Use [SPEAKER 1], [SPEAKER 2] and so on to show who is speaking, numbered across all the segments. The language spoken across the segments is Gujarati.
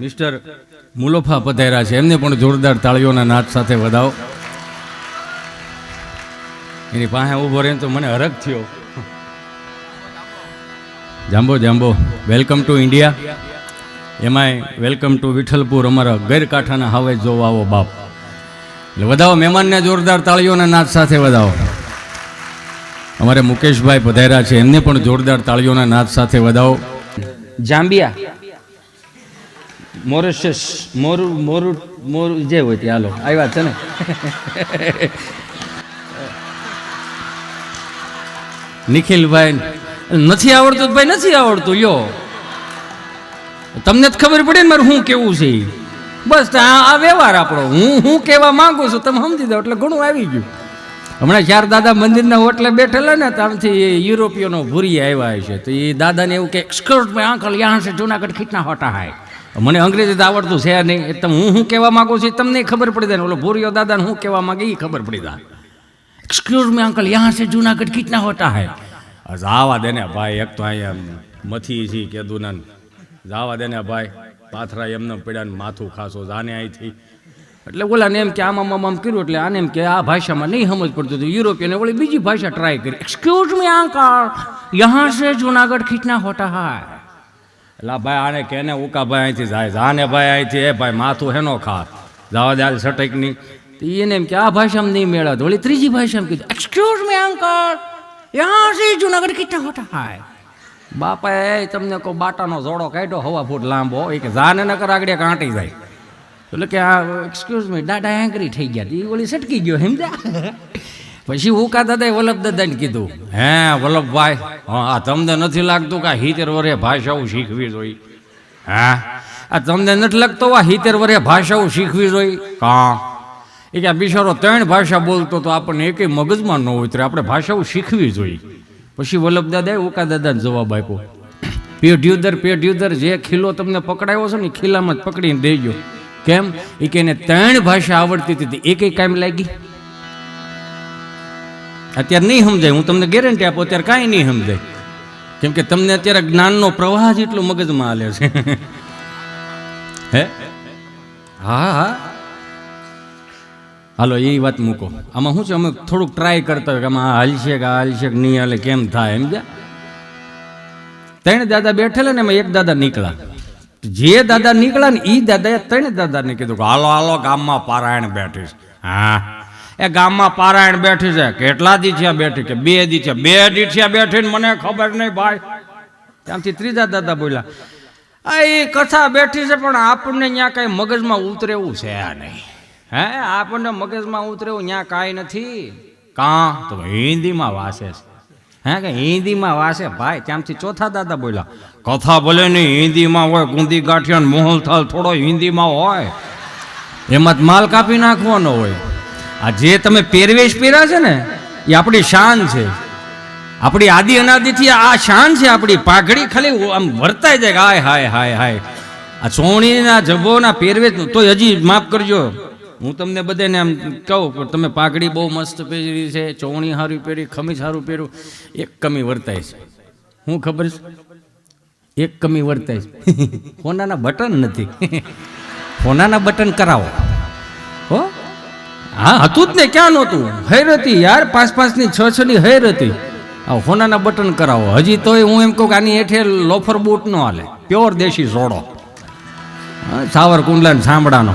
[SPEAKER 1] મિસ્ટર મુલોફા પધાર્યા છે. એમને પણ જોરદાર તાળીઓના નાદ સાથે વધાવો. એની પાસે ઊભો રહે તો મને હરખ થયો. જાંબો જાંબો. Welcome to India. એમાંય વેલકમ ટુ વિઠ્ઠલપુર, અમારા ગેરકાંઠાના હાવે જોવા આવો બાપ. એટલે વધાવો મહેમાનને જોરદાર તાળીઓના નાદ સાથે વધાવો. અમારે મુકેશભાઈ પધાર્યા છે. એમને પણ જોરદાર તાળીઓના નાદ સાથે વધાવો. જાંબિયા. મોરેશિયસ, મોરુ મોરુ મોરુ, જે હોય ત્યાં હાલો, આવ્યા છે ને. નિખિલભાઈ, નથી આવડતું ભાઈ નથી આવડતું યો તમને જ ખબર પડે ને મારે શું કેવું છે. બસ, આ વ્યવહાર આપણો. હું હું કહેવા માંગુ છું, તમે સમજી દો એટલે ઘણું આવી ગયું. હમણાં ચાર દાદા મંદિરના હોટલે બેઠેલા ને ત્યાંથી યુરોપિયનો ભૂરી આવ્યા છે. તો એ દાદાને એવું કે એક્સકર્ટ મેં અંકલ યહાં સે જુનાગઢ ખીચના હોટા હાય. મને અંગ્રેજી તો આવડતું છે નહીં. એટલે હું શું કહેવા માંગુ છું તમને ખબર પડી જાય ઓલો ભૂરીયો દાદાને હું કહેવા માગે એ ખબર પડી જાય. એક્સક્યુઝ મી અંકલ યહાં સે જુનાગઢ કિતના હોતા હૈ? જાવા દેને ભાઈ, એક તો અહીંયા મથી છી કીધું ને. જાવા દેને ભાઈ, પાથરા એમને પડ્યા ને માથું ખાસો, જાને અહીંથી. એટલે ઓલા ને એમ કે આમ આમ કર્યું એટલે આને એમ કે આ ભાષામાં નહીં સમજ પડતું હતું. યુરોપિયને વળી બીજી ભાષા ટ્રાય કરી. એક્સક્યુઝ મી અંકલ યહાં સે જૂનાગઢ કિતના હોતા હૈ? એટલે ભાઈ, આને કેને ઉકા ભાઈ અહીંથી જાય? જાને ભાઈ અહીંથી? એ ભાઈ, માથું હેનો ખા જાવા દે સટકની. તો એને એમ કે, આ ભાષામાં નહીં મેળા. ઓલી ત્રીજી ભાષામાં કીધું એક્સક્યુઝ મી અંકલ યહાં સે જુનાગઢ કિતના હોતા. હાય. બાપા એ તમને કો બાટાનો જોડો કાઢ્યો હવા ફૂટ લાંબો. એ કે, જાને ન આગળ કાંટી જાય. એટલે કે, આ એક્સક્યુઝ મી દાદા એંગ્રી થઈ ગયા. ઈ ઓલી સટકી ગયો સમજ્યા પછી હુકા દાદાએ વલ્લભ દાદાને કીધું? હે, વલ્લભભાઈ, હા, આ તમને નથી લાગતું કે આ હિતેર વરે ભાષાઓ શીખવી જોઈએ? હા? આ તમને નથી લાગતો આ હિતેર વરે ભાષાઓ શીખવી જોઈએ? હા એ કે બિચારો ત્રણ ભાષા બોલતો તો આપણને એકેય મગજમાં ન ઉતરે, આપણે ભાષાઓ શીખવી જોઈએ. પછી વલ્લભ દાદાએ ઉકા દાદાને જવાબ આપ્યો પેઢ્યુદર પેઢ્યુદર જે ખીલો તમને પકડાયો છે ને ખીલામાં જ પકડીને દેજો. કેમ? એ કે એને ત્રણ ભાષા આવડતી હતી એકેય કામ લાગી? અત્યારે નહીં સમજાય. હું તમને ગેરંટી આપું, અત્યારે કાંઈ નહીં સમજાય. કેમ કે તમને અત્યારે જ્ઞાનનો પ્રવાહ જ એટલો મગજમાં હાલે છે. હે? હા હા. હાલો, એ વાત મૂકો. આમાં શું છે? અમે થોડુંક ટ્રાય કરતા હોય કે આમાં હાલશે કે હાલશે કે નહીં હાલે, કેમ થાય એમ જા ત્રણ દાદા બેઠેલા ને એમાં એક દાદા નીકળ્યા. જે દાદા નીકળ્યા ને એ દાદાએ ત્રણ દાદાને કીધું હાલો હાલો, ગામમાં પારાયણ બેઠીશ હા. એ ગામમાં પારાયણ બેઠી છે. કેટલા દી થયા બેઠી કે બે દી બે દી બેઠીને બેઠી મને ખબર નહીં ભાઈ. ત્યાંથી ત્રીજા દાદા બોલ્યા, આ એ કથા બેઠી છે પણ આપણને ત્યાં કાંઈ મગજમાં ઉતરેવું છે છે નહીં. હે? આપણને મગજમાં ઉતરેવું ત્યાં કાંઈ નથી. કાં? તો હિન્દીમાં વાસે છે. હે કે હિન્દીમાં વાસે? ભાઈ, ત્યાંથી ચોથા દાદા બોલ્યા, કથા ભલે નહીં હિન્દીમાં હોય, ગુંદી ગાંઠિયા મોહલથાલ થોડો હિન્દીમાં હોય. એમાં જ માલ કાપી નાખવાનો હોય. આ જે તમે પહેરવેશ પહેર્યા છે ને, એ આપણી શાન છે. આપણી આદિ અનાદિથી આ શાન છે, આપણી પાઘડી ખાલી આમ વર્તાય જાય હાય હાય હાય હાય. આ સોણીના જભોના પહેરવેશ તો હજી માફ કરજો. હું તમને બધાને આમ કહું, પણ તમે પાઘડી બહુ મસ્ત પહેરી છે, ચોણી સારું પહેરી ખમી સારું પહેર્યું એક કમી વર્તાય છે. હું ખબર છે? એક કમી વર્તાય છે. ફોનાના બટન નથી. ફોનાના બટન કરાવો. હો? હા. હતું જ ને, ક્યાં નહોતું? હૈર હતી યાર પાંચ પાંચની છ છ ની હેર હતી. આ હોનાના બટન કરાવો. હજી તોય હું એમ કહું કે આની હેઠે લોફર બૂટ નો હાલે. પ્યોર દેશી સોડો સાવર સાવરકુંડલા ને સાંભળાનો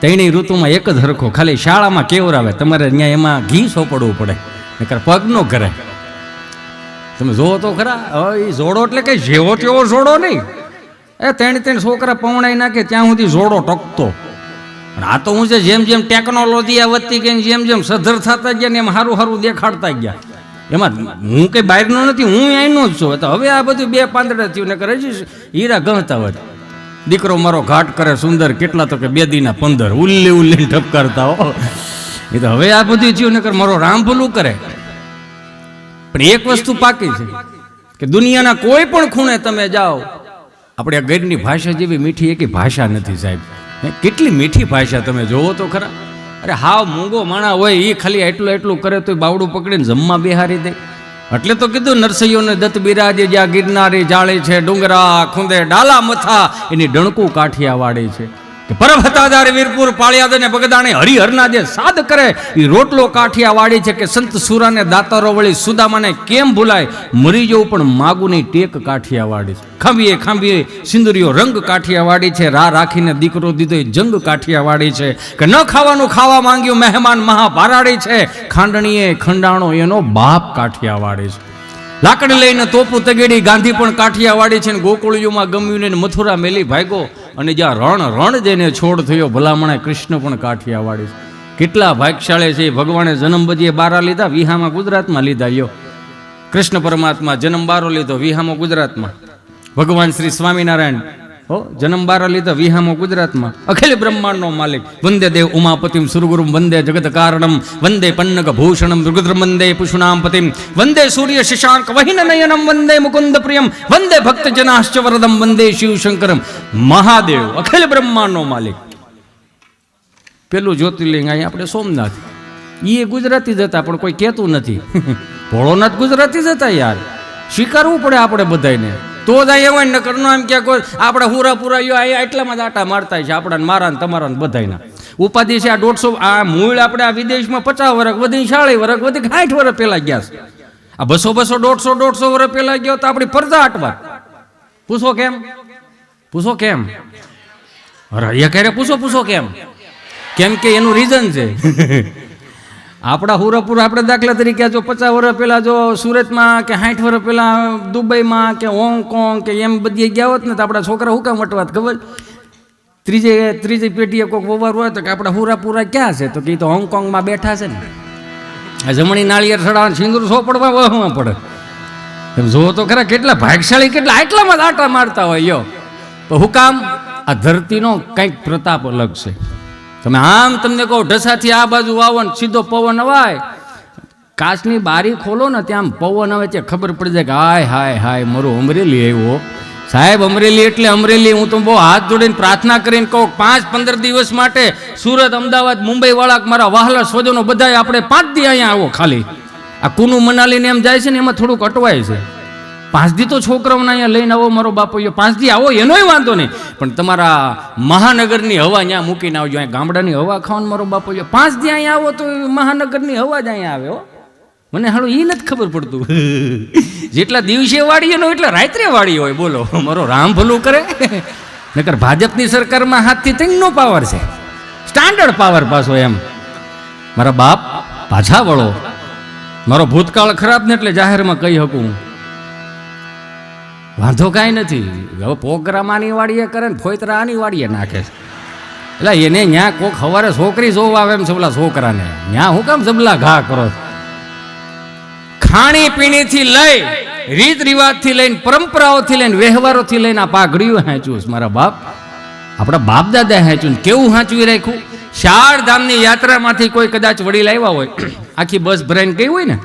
[SPEAKER 1] ત્રણેય ઋતુમાં એક જ હરખો, ખાલી શાળામાં કેવરાવે. તમારે ત્યાં એમાં ઘી સોપડવું પડે. નકર પગ નો કરે તમે જોવો તો ખરા એ જોડો એટલે કઈ જેવો તેવો જોડો નહીં. એ તેણે તેણે છોકરા પવણાઈ નાખે, ત્યાં સુધી જોડો ટકતો. આ તો હું છે જેમ જેમ ટેકનોલોજી આ વધતી ગઈ જેમ જેમ સધર થતા ગયા ને એમ સારું સારું દેખાડતા ગયા. એમાં હું કંઈ બહારનો નથી, હું અહીંનો જ છું. તો હવે આ બધું બે પાંદડા થયું ને કરે છે, હીરા ગણતા હોય. દીકરો મારો ઘાટ કરે, સુંદર, કેટલા તો કે બે દીના પંદર. ઉલ્લી ઉલ્લી ઠપકારતા હો. એ તો હવે આ બધું થયું ને મારો રામ ભૂલું કરે. પણ એક વસ્તુ પાકી છે, કે દુનિયાના કોઈ પણ ખૂણે તમે જાઓ, આપણે આ ભાષા જેવી મીઠી એકી ભાષા નથી સાહેબ. કેટલી મીઠી ભાષા તમે જોવો તો ખરા. અરે હાવ મૂંગો માણા હોય એ ખાલી એટલું એટલું કરે તો બાવડું પકડીને જમવા બિહારી દે. એટલે તો કીધું નરસૈયોને દત્ત બિરાજે જ્યાં ગિરનારી જાળે છે, ડુંગરા, ખૂંદે, ડાલા, મથા, એની ડણકું કાઠિયા વાળે છે. કે પરબ હતાદાર વીરપુર પાળિયાદ અને બગદાણે હરિહરના જે સાદ કરે. એ રોટલો કાઠિયા વાળી છે કે સંત સુરાને દાતારો વળી સુદામાને કેમ ભૂલાય? મરી જવું પણ માગુની ટેક કાઠિયા વાળી છે. ખાંભીએ ખાંભીએ સિંદુરીઓ રંગ કાઠિયા વાળી છે. રા રાખીને દીકરો દીધો એ જંગ કાઠિયા વાળી છે. કે ન ખાવાનું ખાવા માંગ્યું મહેમાન મહાભારાડી છે. ખાંડણીએ ખંડાણો એનો બાપ કાઠિયા વાળી છે. લાકડી લઈને તોપું તગેડી ગાંધી પણ કાઠિયાવાડી છે ને ગોકુળિયુમાં ગમ્યું ને મથુરા મેલી ભાગ્યો. અને જ્યાં રણ રણ જેને છોડ થયો, ભલામણે કૃષ્ણ પણ કાઠિયાવાડી કેટલા ભાગશાળી છે ભગવાને જન્મ બધીએ બારા લીધા, વિહામાં ગુજરાતમાં લીધા યો કૃષ્ણ પરમાત્મા જન્મ બારો લીધો, વિહામાં ગુજરાતમાં. ભગવાન શ્રી સ્વામિનારાયણ હો, જન્મ બારા લીધા વિહામો ગુજરાતમાં. અખિલ બ્રહ્માંડનો માલિક. વંદે દેવ ઉમાપતિમ સુરગુરુ વંદે જગત કારણમ વંદે પન્નગ ભૂષણમ રુદ્ર વંદે પુષુનામ પતિમ વંદે સૂર્ય શશાંક વહિન નયનમ વંદે મુકુંદ પ્રિયમ વંદે ભક્ત જનાશ્ચ વરદમ વંદે શિવ શંકરમ મહાદેવ, અખિલ બ્રહ્માંડનો માલિક. પેલું જ્યોતિર્લિંગ અહીંયા આપણે સોમનાથ. એ ગુજરાતી જ હતા, પણ કોઈ કહેતું નથી. ભોળોનાથ ગુજરાતી જ હતા યાર. સ્વીકારવું પડે આપણે બધાને તો જ અહીંયા હોય ને કરનો એમ કે કોઈ આપણે હુરા પુરા યો અહીંયા એટલામાં જ આટા મારતા છે આપણા મારા ને તમારા ને ઉપાધિ છે આ દોઢસો આ મૂળ આપણે આ વિદેશમાં પચાસ વર્ષ વધી સાળી વર્ષ વધી સાઠ વર્ષ પહેલાં ગયા છે. આ બસો બસો દોઢસો દોઢસો વર્ષ પહેલાં ગયો તો આપણી પરજા આટવા. પૂછો કેમ? પૂછો કેમ? અરે અહીંયા ક્યારે પૂછો પૂછો કેમ? કેમ કે એનું રીઝન છે. આપણા હુરાપુર આપણે દાખલા તરીકે જો પચાસ વર્ષ પહેલાં જો સુરતમાં કે સાઠ વર્ષ પહેલાં દુબઈમાં કે હોંગકોંગ કે એમ બધી ગયા હોત ને તો આપણા છોકરા હું કામ વટવાત ખબર? ત્રીજે ત્રીજી પેટીએ કોઈક વવાર હોય તો કે આપણા હુરાપુરા ક્યાં છે? તો કે તો હોંગકોંગમાં બેઠા છે ને. જમણી નાળિયેર સડાવવાનું સિંદૂર સોપડવા વહમાં પડે. એમ જુઓ તો ખરા કેટલા ભાગશાળી, કેટલા આટલામાં જ મારતા હોય, યો. તો હુકામ આ ધરતીનો કંઈક પ્રતાપ અલગ છે. તમે આમ તમને કહો, ઢસાથી આ બાજુ આવો ને સીધો પવન અવાય. કાચની બારી ખોલો ને ત્યાં પવન આવે છે. ખબર પડી જાય કે હાય હાય હાય, મારું અમરેલી આવ્યો. સાહેબ, અમરેલી એટલે અમરેલી. હું તો બહુ હાથ જોડીને પ્રાર્થના કરીને કહું પાંચ, પંદર દિવસ માટે સુરત, અમદાવાદ, મુંબઈ વાળા મારા વહાલા સ્વજનો બધા આપણે પાંચ દી અહીંયા આવો ખાલી. આ કુનુ મનાલીને એમ જાય છે ને એમાં થોડુંક અટવાય છે. પાંચ દી તો છોકરાઓને અહીંયા લઈને આવો, મારો બાપો અહીંયા પાંચ દી આવો, એનોય વાંધો નહીં. પણ તમારા મહાનગરની હવા અહીંયા મૂકીને આવજો, અહીંયા ગામડાની હવા ખાવાનું મારો બાપો અહીંયા પાંચ દી અહીંયા આવો તો મહાનગરની હવા જ અહીંયા આવે, હો. મને હાલું એ નથી ખબર પડતું. જેટલા દિવસે વાળીએ નો એટલા રાત્રે વાળી હોય, બોલો. મારો રામ ભલું કરે. નકર ભાજપની સરકારમાં હાથથી ત્રણનો પાવર છે. સ્ટાન્ડર્ડ પાવર પાછો એમ. મારા બાપ પાછા વળો. મારો ભૂતકાળ ખરાબ ને એટલે જાહેરમાં કહી શકું. વાંધો કાંઈ નથી. હવે પોગ્રામ આની વાડીએ કરે ને ફોયતરા આની વાડીએ નાખે છે. એટલે એને ત્યાં કોક સવારે છોકરી જોવા આવે એમ છે છોકરાને. ત્યાં હું કેમ જબલા ઘા કરો? ખાણી પીણીથી લઈ રીત રિવાજથી લઈને, પરંપરાઓથી લઈને, વ્યવહારોથી લઈને આ પાઘડીઓ હાંચ્યું છે મારા બાપ. આપણા બાપ દાદા હાંચ્યું કેવું હાંચવી રાખ્યું? ચાર ધામની યાત્રામાંથી કોઈ કદાચ વડીલ આવ્યા હોય, આખી બસ ભરાઈને ગઈ હોય ને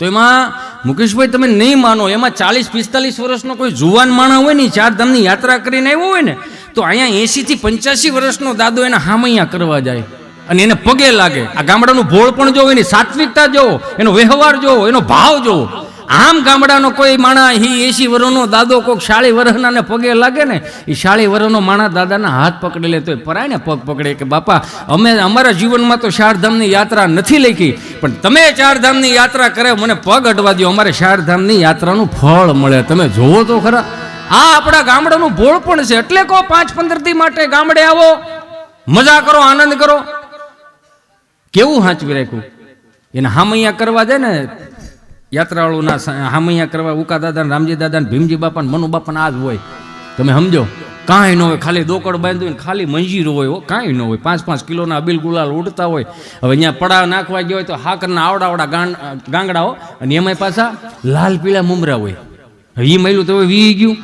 [SPEAKER 1] તો એમાં મુકેશભાઈ તમે નહીં માનો, એમાં ચાલીસ, પિસ્તાલીસ વર્ષનો કોઈ જુવાન માણસ હોય ને ચાર ધામની યાત્રા કરીને આવ્યો હોય ને, તો અહીંયા એંશીથી પંચ્યાસી વર્ષનો દાદો એને હામૈયા કરવા જાય. અને એને પગે લાગે. આ ગામડાનું ભોળ પણ જોવો એની સાત્વિકતા જોવો એનો વ્યવહાર જોવો એનો ભાવ જોવો આમ ગામડાનો કોઈ માણા, હી, એસી વર્ષનો દાદો કોઈક શાળી વરહનાને પગે લાગે ને એ શાળી વર્ષનો માણા દાદાના હાથ પકડી લે તો પરાય ને પગ પકડે કે બાપા, અમે અમારા જીવનમાં તો શારધામની યાત્રા નથી લખી, પણ તમે ચારધામની યાત્રા કરે મને પગ અટવા દો અમારે શારધામની યાત્રાનું ફળ મળે. તમે જોવો તો ખરા. આ આપણા ગામડાનું ભોળ પણ છે, એટલે કહો પાંચ પંદર દી માટે ગામડે આવો, મજા કરો, આનંદ કરો. કેવું હાંચવી રાખ્યું? એને હામૈયા કરવા દે ને યાત્રાળુના હામૈયા કરવા ઉકા દાદા રામજી દાદા ભીમજી બાપા ને મનુ બાપા આ જ હોય. તમે સમજો? કાંઈ ન હોય. ખાલી દોકડ બાંધ્યું ખાલી મંજીરો હોય કાંઈ ન હોય. પાંચ પાંચ કિલોના અબીલ ગુલાલ ઉડતા હોય. હવે અહીંયા પડાવ નાખવા ગયો હોય તો હાકરના આવડા આવડા ગાંગડાઓ અને એમાંય પાછા લાલ પીળા મુમરા હોય. એ મહિલું તો વી ગયું.